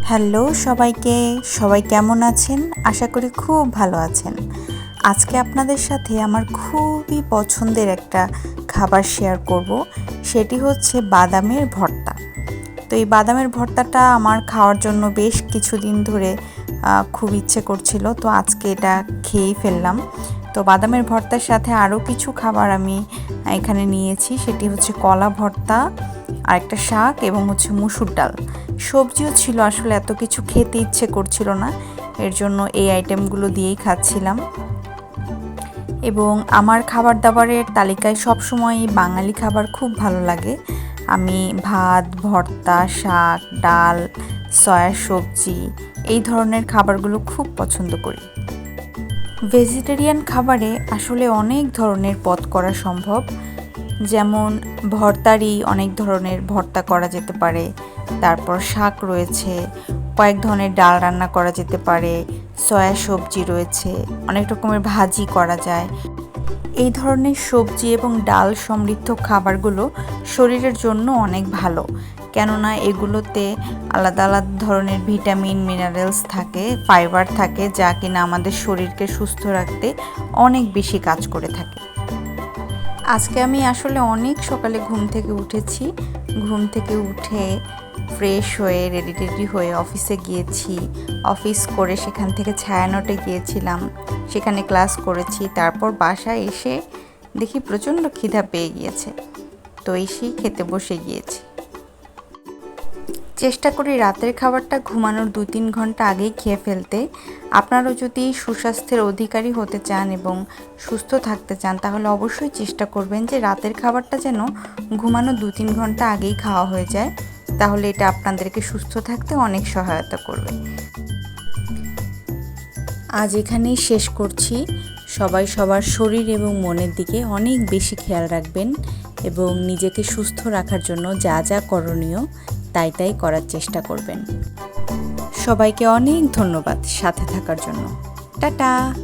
Hello সবাইকে, সবাই কেমন আছেন? আশা করি খুব ভালো আছেন। আজকে আপনাদের সাথে আমার খুবই পছন্দের একটা খাবার শেয়ার করব। সেটি হচ্ছে বাদামের ভর্তা। তো এই বাদামের ভর্তাটা আমার খাওয়ার জন্য বেশ কিছুদিন ধরে খুব ইচ্ছে করছিল। তো আজকে এটা খেয়েই ফেললাম। তো বাদামের ভর্তার সাথে আরও কিছু খাবার আমি এখানে নিয়েছি। সেটি হচ্ছে কলা ভর্তা আর একটা শাক এবং হচ্ছে মুসুর ডাল। সবজিও ছিল, আসলে এত কিছু খেতে ইচ্ছে করছিল না। এর জন্য এই আইটেমগুলো দিয়েই খাচ্ছিলাম। এবং আমার খাবার দাবারের তালিকায় সবসময় বাঙালি খাবার খুব ভালো লাগে। আমি ভাত, ভর্তা, শাক, ডাল, সয়া সবজি এই ধরনের খাবারগুলো খুব পছন্দ করি। ভেজিটেরিয়ান খাবারে আসলে অনেক ধরনের পদ করা সম্ভব। যেমন ভর্তারই অনেক ধরনের ভর্তা করা যেতে পারে। তারপর শাক রয়েছে, কয়েক ধরনের ডাল রান্না করা যেতে পারে, সয়া সবজি রয়েছে, অনেক রকমের ভাজি করা যায়। এই ধরনের সবজি এবং ডাল সমৃদ্ধ খাবারগুলো শরীরের জন্য অনেক ভালো, কেননা এগুলোতে আলাদা আলাদা ধরনের ভিটামিন, মিনারেলস থাকে, ফাইবার থাকে, যা কিনা আমাদের শরীরকে সুস্থ রাখতে অনেক বেশি কাজ করে থাকে। আজকে আমি আসলে অনেক সকালে ঘুম থেকে উঠেছি। ঘুম থেকে উঠে ফ্রেশ হয়ে রেডি টেডি হয়ে অফিসে গিয়েছি। অফিস করে সেখান থেকে ছায়ানটে গিয়েছিলাম। সেখানে ক্লাস করেছি। তারপর বাসায় এসে দেখি প্রচণ্ড খিদা পেয়ে গিয়েছে। তো এসেই খেতে বসে গিয়েছি। চেষ্টা করি রাতের খাবারটা ঘুমানোর দু তিন ঘণ্টা আগেই খেয়ে ফেলতে। আপনারাও যদি সুস্বাস্থ্যের অধিকারী হতে চান এবং সুস্থ থাকতে চান, তাহলে অবশ্যই চেষ্টা করবেন যে রাতের খাবারটা যেন ঘুমানোর দু তিন ঘণ্টা আগেই খাওয়া হয়ে যায়। তাহলে এটা আপনাদেরকে সুস্থ থাকতে অনেক সহায়তা করবে। আজ এখানেই শেষ করছি। সবাই সবার শরীর এবং মনের দিকে অনেক বেশি খেয়াল রাখবেন এবং নিজেকে সুস্থ রাখার জন্য যা যা করণীয় তাই তাই করার চেষ্টা করবেন। সবাইকে অনেক ধন্যবাদ সাথে থাকার জন্য। টাটা!